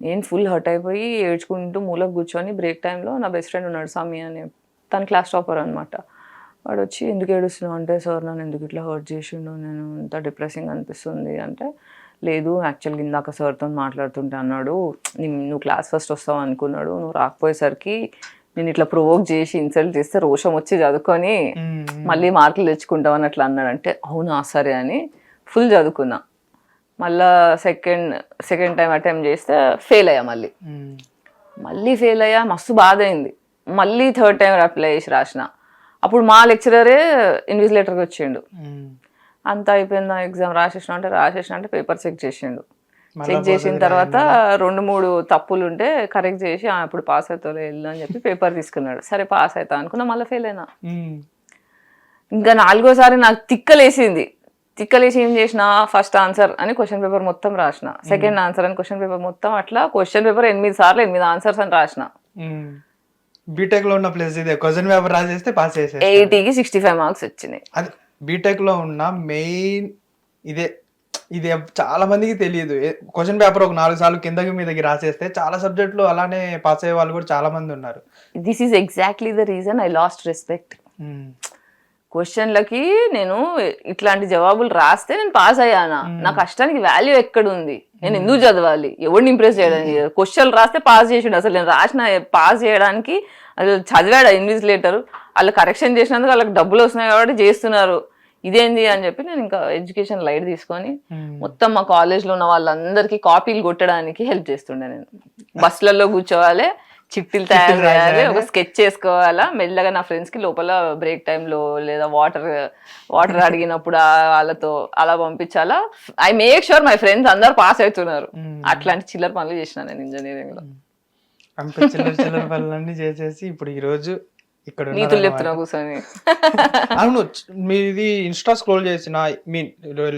నేను full hurt అయిపోయి ఏడ్చుకుంటూ మూలకు కూర్చొని బ్రేక్ టైంలో నా బెస్ట్ ఫ్రెండ్ ఉన్నాడు సామి అని. తన క్లాస్ టాపర్ అనమాట వాడు వచ్చి ఎందుకు ఏడుస్తున్నావు? అంటే సార్ నన్ను ఎందుకు ఇట్లా హర్ట్ చేసిండు? నేను ఇంత డిప్రెసింగ్ అనిపిస్తుంది. అంటే లేదు యాక్చువల్గా ఇందాక సార్తో మాట్లాడుతుంటే అన్నాడు "నీ- నువ్వు క్లాస్ ఫస్ట్ వస్తావు అనుకున్నాడు నువ్వు రాకపోయేసరికి నేను ఇట్లా ప్రొవోక్ చేసి ఇన్సల్ట్ చేస్తే రోషం వచ్చి చదువుకొని మళ్ళీ మార్కులు తెచ్చుకుంటావు అని అట్లా అన్నాడు. అంటే అవునా సరే అని ఫుల్ చదువుకున్నా. మళ్ళా సెకండ్ సెకండ్ టైం అటెంప్ట్ చేస్తే ఫెయిల్ అయ్యా మళ్ళీ. మళ్ళీ ఫెయిల్ అయ్యా మస్తు బాధ అయింది మళ్ళీ థర్డ్ టైం అప్లై చేసి రాసిన. అప్పుడు మా లెక్చరరే ఇన్విజిలేటర్కి వచ్చిండు. అంతా అయిపోయింది ఎగ్జామ్ రాసేసిన అంటే రాసేసిన అంటే పేపర్ చెక్ చేసిండు. చెక్ చేసిన తర్వాత రెండు మూడు తప్పులు ఉంటే కరెక్ట్ చేసి "ఆ, ఇప్పుడు పాస్ అవుతావు వెళ్ళు అని చెప్పి పేపర్ తీసుకున్నాడు. సరే పాస్ అవుతా అనుకున్నా మళ్ళీ ఫెయిల్ అయినా. ఇంకా నాలుగోసారి నాకు తిక్కలేసింది. తిక్కలేసి ఏం చేసిన ఫస్ట్ ఆన్సర్ అని క్వశ్చన్ పేపర్ మొత్తం రాసిన. సెకండ్ ఆన్సర్ అని క్వశ్చన్ పేపర్ మొత్తం అట్లా క్వశ్చన్ పేపర్ ఎనిమిది సార్లు ఎనిమిది ఆన్సర్స్ అని రాసిన. బీటెక్లో ఉన్న ప్లేస్ ఇదే. క్వశ్చన్ పేపర్ రాసేస్తే పాస్ చేసే ఎయిటీకి సిక్స్టీ ఫైవ్ మార్క్స్ వచ్చినాయి. అది బీటెక్లో ఉన్న మెయిన్ ఇదే. ఇది చాలా మందికి తెలియదు. క్వశ్చన్ పేపర్ ఒక నాలుగు సార్లు కిందకి మీదకి రాసేస్తే చాలా సబ్జెక్టులు అలానే పాస్ అయ్యే వాళ్ళు కూడా చాలా మంది ఉన్నారు. This is exactly the reason I lost respect. క్వశ్చన్లకి నేను ఇట్లాంటి జవాబులు రాస్తే నేను పాస్ అయ్యానా? నా కష్టానికి వాల్యూ ఎక్కడ ఉంది నేను ఎందుకు చదవాలి? ఎవరిని ఇంప్రెస్ చేయడానికి? క్వశ్చన్లు రాస్తే పాస్ చేసిండు. అసలు నేను రాసిన పాస్ చేయడానికి అసలు చదివాడు ఇన్విజిలేటర్ వాళ్ళు కరెక్షన్ చేసినందుకు వాళ్ళకి డబ్బులు వస్తున్నాయి కాబట్టి చేస్తున్నారు. ఇదేంది అని చెప్పి నేను ఇంకా ఎడ్యుకేషన్ లైట్ తీసుకొని. మొత్తం మా కాలేజ్లో ఉన్న వాళ్ళందరికీ కాపీలు కొట్టడానికి హెల్ప్ చేస్తుండే నేను. బస్సులలో కూర్చోవాలి చిట్టీలు తయారు చేయాలి ఒక స్కెచ్ చేసుకోవాలా? మెల్లగా నా ఫ్రెండ్స్కి లోపల బ్రేక్ టైంలో లేదా వాటర్ వాటర్ అడిగినప్పుడు వాళ్ళతో అలా పంపించాలా? I make sure my friends అందరు పాస్ అవుతున్నారు. అట్లాంటి చిల్లర పనులు చేసిన నేను ఇంజనీరింగ్లో. అంత చిల్లర చిల్లర పనులన్నీ చేసేసి ఇప్పుడు ఈ రోజు ఇక్కడ నీతులు. చెప్తున్నా కూర్చొని. అవును మీది ఇన్స్టా స్క్రోల్ చేసిన మీన్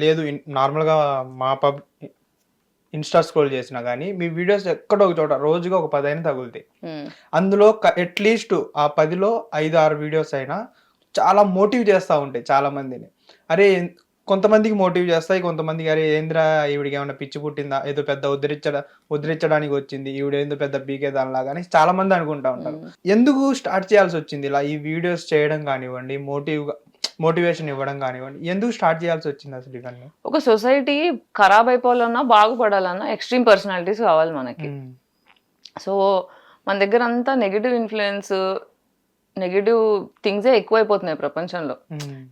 లేదు నార్మల్గా మా పబ్ ఇన్స్టా స్క్రోల్ చేసినా కానీ మీ వీడియోస్ ఎక్కడో ఒక చోట రోజుగా ఒక పదైనా తగులుతాయి. అందులో అట్లీస్ట్ ఆ పదిలో ఐదు ఆరు వీడియోస్ అయినా చాలా మోటివ్ చేస్తూ ఉంటాయి చాలా మందిని. అరే కొంతమందికి మోటివ్ చేస్తాయి కొంతమందికి అరే ఏంద్రా ఈవిడికి ఏమైనా పిచ్చి పుట్టిందా ఏదో పెద్ద ఉద్ధరించడ ఉద్ధరించడానికి వచ్చింది ఈవిడ ఏందో పెద్ద పీకే దానిలాగా అని చాలా మంది అనుకుంటా ఉంటారు. ఎందుకు స్టార్ట్ చేయాల్సి వచ్చింది? ఇలా ఈ వీడియోస్ చేయడం కానివ్వండి మోటివ్ మోటివేషన్ ఇవ్వడం కానివ్వండి ఎందుకు స్టార్ట్ చేయాల్సి వచ్చింది అసలు ఇవన్నీ? ఒక సొసైటీ ఖరాబ్ అయిపోవాలన్నా బాగుపడాలన్నా ఎక్స్ట్రీమ్ పర్సనాలిటీస్ కావాలి మనకి. సో మన దగ్గర అంతా నెగిటివ్ ఇన్ఫ్లుయెన్స్ నెగిటివ్ థింగ్సే ఎక్కువైపోతున్నాయి ప్రపంచంలో.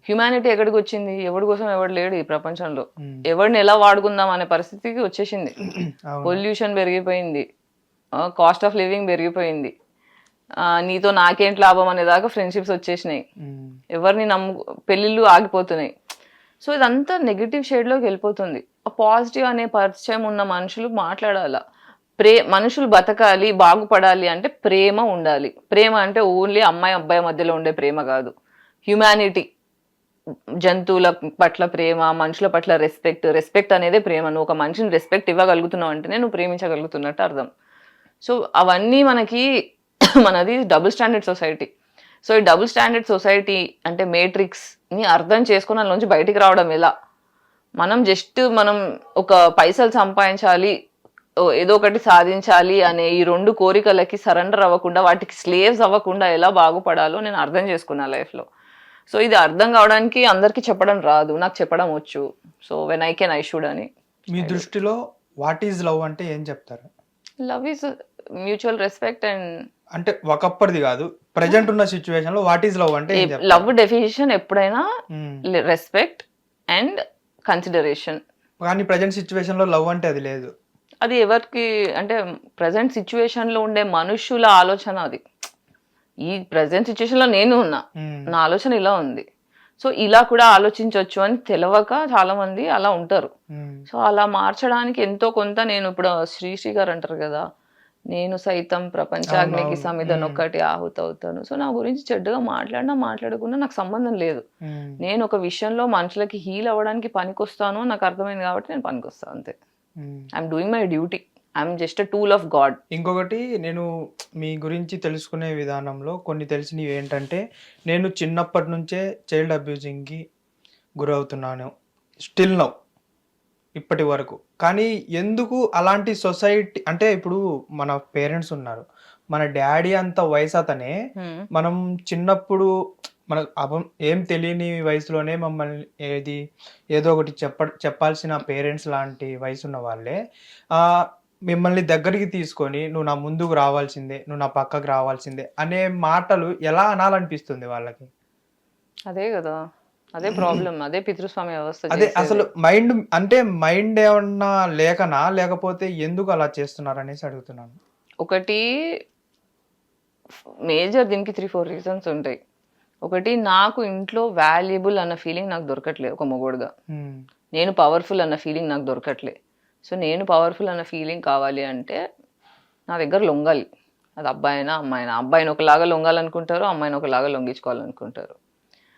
హ్యుమానిటీ ఎక్కడికి వచ్చింది? ఎవరి కోసం ఎవడు లేడు ఈ ప్రపంచంలో. ఎవరిని ఎలా వాడుకుందాం అనే పరిస్థితికి వచ్చేసింది. పొల్యూషన్ పెరిగిపోయింది. కాస్ట్ ఆఫ్ లివింగ్ పెరిగిపోయింది. నీతో నాకేంటి లాభం అనేదాకా ఫ్రెండ్షిప్స్ వచ్చేసినాయి. ఎవరిని నమ్ము పెళ్ళిళ్ళు ఆగిపోతున్నాయి. సో ఇదంతా నెగిటివ్ షేడ్లోకి వెళ్ళిపోతుంది. ఆ పాజిటివ్ అనే పరిచయం ఉన్న మనుషులు మాట్లాడాల? ప్రే మనుషులు బతకాలి బాగుపడాలి అంటే ప్రేమ ఉండాలి. ప్రేమ అంటే ఓన్లీ అమ్మాయి అబ్బాయి మధ్యలో ఉండే ప్రేమ కాదు. హ్యుమానిటీ జంతువుల పట్ల ప్రేమ మనుషుల పట్ల రెస్పెక్ట్ రెస్పెక్ట్ అనేదే ప్రేమ. నువ్వు ఒక మనిషిని రెస్పెక్ట్ ఇవ్వగలుగుతున్నావు అంటేనే నువ్వు ప్రేమించగలుగుతున్నట్టు అర్థం. సో అవన్నీ మనకి మనది డబుల్ స్టాండర్డ్ సొసైటీ సో ఈ డబుల్ స్టాండర్డ్ సొసైటీ అంటే మేట్రిక్స్ని అర్థం చేసుకుని అందులోంచి బయటికి రావడం ఎలా? మనం జస్ట్ మనం ఒక పైసలు సంపాదించాలి ఏదో ఒకటి సాధించాలి అనే ఈ రెండు కోరికలకి సరెండర్ అవ్వకుండా వాటికి స్లేవ్స్ అవ్వకుండా ఎలా బాగుపడాలో నేను అర్థం చేసుకున్నా లైఫ్లో సో ఇది అర్థం కావడానికి అందరికీ చెప్పడం రాదు నాకు చెప్పడం వచ్చు. So when I can I should అని. మీ దృష్టిలో వాట్ ఈజ్ లవ్ అంటే ఏం చెప్తారు? Love is mutual respect and అంటే ఒకప్పటిది కాదు. ప్రజెంట్ ఉన్న సిచ్యువేషన్లో వాట్ ఈజ్ లవ్ అంటే లవ్ డెఫినేషన్ ఎప్పుడైనా. రెస్పెక్ట్ అండ్ కన్సిడరేషన్ కానీ ప్రజెంట్ సిచ్యువేషన్లో లవ్ అంటే అది లేదు. అది ఎవరికి అంటే ప్రజెంట్ సిచ్యువేషన్లో ఉండే మనుషుల ఆలోచన అది. ఈ ప్రజెంట్ సిచ్యువేషన్లో నేను ఉన్నా. ఉమ్. నా ఆలోచన ఇలా ఉంది. సో ఇలా కూడా ఆలోచించవచ్చు అని తెలవక చాలా మంది అలా ఉంటారు. ఉమ్. సో అలా మార్చడానికి ఎంతో కొంత నేను ఇప్పుడు శ్రీశ్రీ గారు అంటారు కదా నేను సైతం ప్రపంచాగ్నికి అవునవును. సమిధను మ్మ్. ఒక్కటి ఆహుతవుతాను సో నా గురించి చెడ్డగా మాట్లాడినా మాట్లాడకున్నా నాకు సంబంధం లేదు. నేను ఒక విషయంలో మనుషులకి హీల్ అవ్వడానికి పనికొస్తాను నాకు అర్థమైంది కాబట్టి నేను పనికొస్తాను అంతే. I'm doing my duty I'm just tool of God ఇంకొకటి నేను మీ గురించి తెలుసుకునే విధానంలో కొన్ని తెలిసినవి ఏంటంటే నేను చిన్నప్పటి నుంచే చైల్డ్ అబ్యూజింగ్కి గురవుతున్నాను స్టిల్ నౌ ఇప్పటి వరకు. కానీ ఎందుకు అలాంటి సొసైటీ అంటే ఇప్పుడు మన పేరెంట్స్ ఉన్నారు. మన డాడీ అంత వయసు అతనే. మనం చిన్నప్పుడు మన అపం ఏం తెలియని వయసులోనే మమ్మల్ని ఏది ఏదో ఒకటి చెప్ప చెప్పాల్సిన పేరెంట్స్ లాంటి వయసు ఉన్న వాళ్ళే మిమ్మల్ని దగ్గరికి తీసుకొని నువ్వు నా ముందుకు రావాల్సిందే నువ్వు నా పక్కకు రావాల్సిందే అనే మాటలు ఎలా అనాలనిపిస్తుంది వాళ్ళకి? అదే కదా. అదే ప్రాబ్లం అదే పితృస్వామ్య వ్యవస్థ అదే. అసలు మైండ్ అంటే మైండ్ ఏమన్నా లేకనా? లేకపోతే ఎందుకు అలా చేస్తున్నారు అనేసి అడుగుతున్నాను. ఒకటి మేజర్ దీనికి త్రీ ఫోర్ రీజన్స్ ఉంటాయి. ఒకటి నాకు ఇంట్లో వాల్యుబుల్ అన్న ఫీలింగ్ నాకు దొరకట్లేదు ఒక మొగోడుగా. నేను పవర్ఫుల్ అన్న ఫీలింగ్ నాకు దొరకట్లే. సో నేను పవర్ఫుల్ అన్న ఫీలింగ్ కావాలి అంటే నా దగ్గర లొంగాలి. అది అబ్బాయి అయినా అమ్మాయి అయినా అబ్బాయిని ఒకలాగా లొంగాలనుకుంటారు అమ్మాయిని ఒకలాగా లొంగించుకోవాలనుకుంటారు.